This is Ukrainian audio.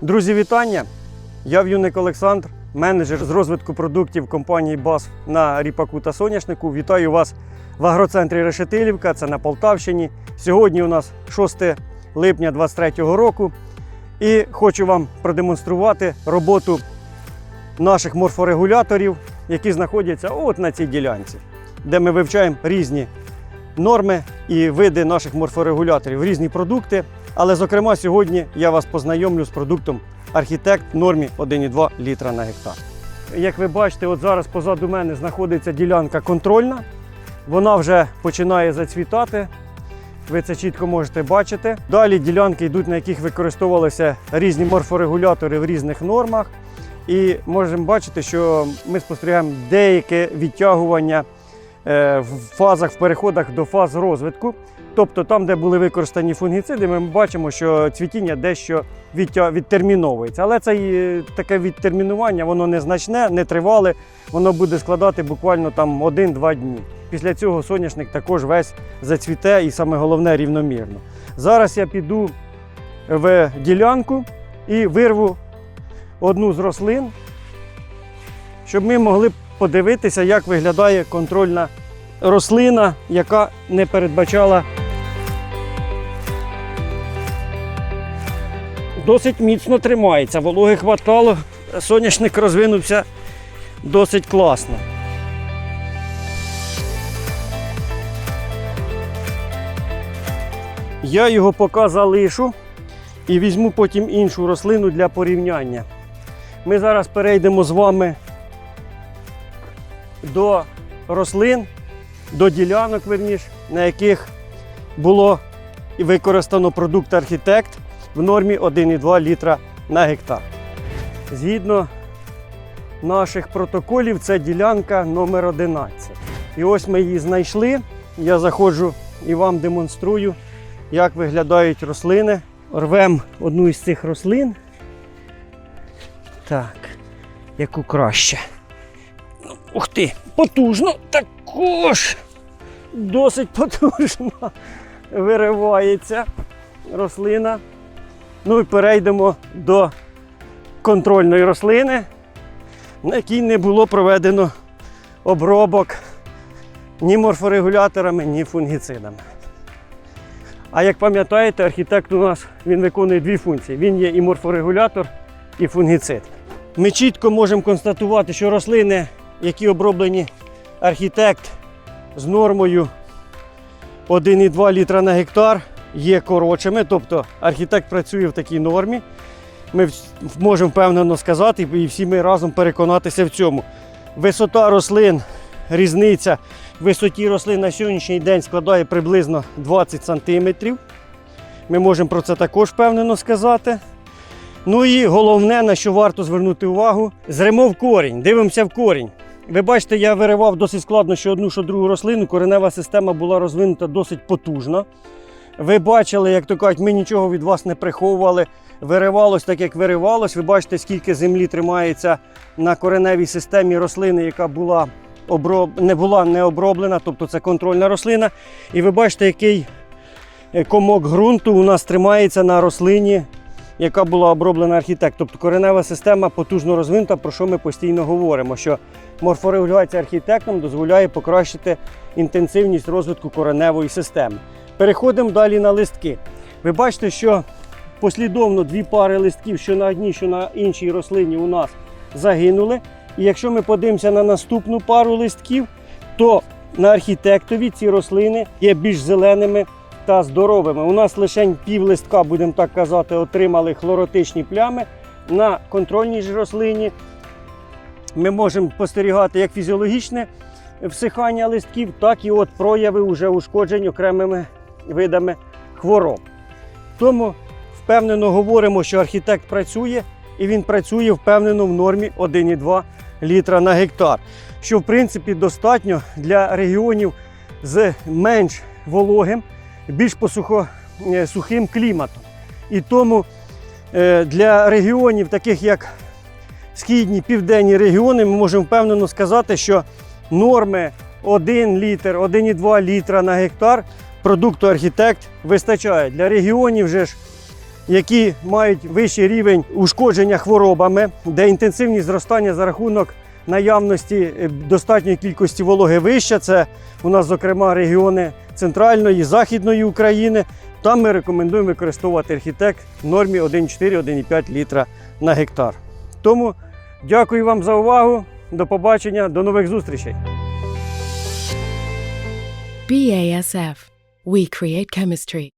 Друзі, вітання! Я В'юник Олександр, менеджер з розвитку продуктів компанії БАС на ріпаку та соняшнику. Вітаю вас в агроцентрі Решетилівка, це на Полтавщині. Сьогодні у нас 6 липня 2023 року. І хочу вам продемонструвати роботу наших морфорегуляторів, які знаходяться от на цій ділянці, де ми вивчаємо різні норми і види наших морфорегуляторів, різні продукти. Але, зокрема, сьогодні я вас познайомлю з продуктом Архітект в нормі 1,2 літра на гектар. Як ви бачите, от зараз позаду мене знаходиться ділянка контрольна. Вона вже починає зацвітати. Ви це чітко можете бачити. Далі ділянки йдуть, на яких використовувалися різні морфорегулятори в різних нормах. І можемо бачити, що ми спостерігаємо деяке відтягування в фазах, в переходах до фаз розвитку. Тобто там, де були використані фунгіциди, ми бачимо, що цвітіння дещо відтерміновується. Але це таке відтермінування, воно незначне, не тривале, воно буде складати буквально там 1-2 дні. Після цього соняшник також весь зацвіте і саме головне рівномірно. Зараз я піду в ділянку і вирву одну з рослин, щоб ми могли подивитися, як виглядає контрольна рослина, яка не передбачала досить міцно тримається. Вологи хватало, соняшник розвинувся досить класно. Я його поки залишу і візьму потім іншу рослину для порівняння. Ми зараз перейдемо з вами до рослин, до ділянок, верніш, на яких було використано продукт Архітект в нормі 1,2 літра на гектар. Згідно наших протоколів, це ділянка номер 11. І ось ми її знайшли. Я заходжу і вам демонструю, як виглядають рослини. Рвемо одну із цих рослин. Так, яку краще. Ух ти, потужно також. Досить потужно виривається рослина. Ну і перейдемо до контрольної рослини, на якій не було проведено обробок ні морфорегуляторами, ні фунгіцидами. А як пам'ятаєте, архітект у нас він виконує дві функції. Він є і морфорегулятор, і фунгіцид. Ми чітко можемо констатувати, що рослини, які оброблені архітект з нормою 1,2 літра на гектар, є коротшими. Тобто архітект працює в такій нормі. Ми можемо впевнено сказати, і всі ми разом переконатися в цьому. Висота рослин, різниця в висоті рослин на сьогоднішній день складає приблизно 20 см. Ми можемо про це також впевнено сказати. Ну і головне, на що варто звернути увагу, зримо в корінь, дивимося в корінь. Ви бачите, я виривав досить складно що одну, що другу рослину. Коренева система була розвинута досить потужно. Ви бачили, як то кажуть, ми нічого від вас не приховували. Виривалось так, як виривалось. Ви бачите, скільки землі тримається на кореневій системі рослини, яка була оброб... не була не оброблена, тобто це контрольна рослина. І ви бачите, який е, комок ґрунту у нас тримається на рослині, яка була оброблена архітект. Тобто коренева система потужно розвинута, про що ми постійно говоримо. Що морфорегуляція архітектом дозволяє покращити інтенсивність розвитку кореневої системи. Переходимо далі на листки. Ви бачите, що послідовно дві пари листків, що на одній, що на іншій рослині, у нас загинули. І якщо ми подивимося на наступну пару листків, то на архітектові ці рослини є більш зеленими та здоровими. У нас лише пів листка, будемо так казати, отримали хлоротичні плями. На контрольній ж рослині ми можемо спостерігати як фізіологічне всихання листків, так і от прояви уже ушкоджень окремими видами хвороб. Тому впевнено говоримо, що архітект працює і він працює впевнено в нормі 1,2 літра на гектар, що в принципі достатньо для регіонів з менш вологим, більш посухо, е, сухим кліматом. І тому е, для регіонів, таких як східні південні регіони, ми можемо впевнено сказати, що норми 1 літр, 1,2 літра на гектар продукту архітект вистачає. Для регіонів же ж які мають вищий рівень ушкодження хворобами, де інтенсивність зростання за рахунок наявності е, достатньої кількості вологи вища. Це у нас, зокрема, регіони центральної, західної України. Там ми рекомендуємо використовувати архітект в нормі 1,4-1,5 літра на гектар. Тому дякую вам за увагу. До побачення, до нових зустрічей. BASF. We create chemistry.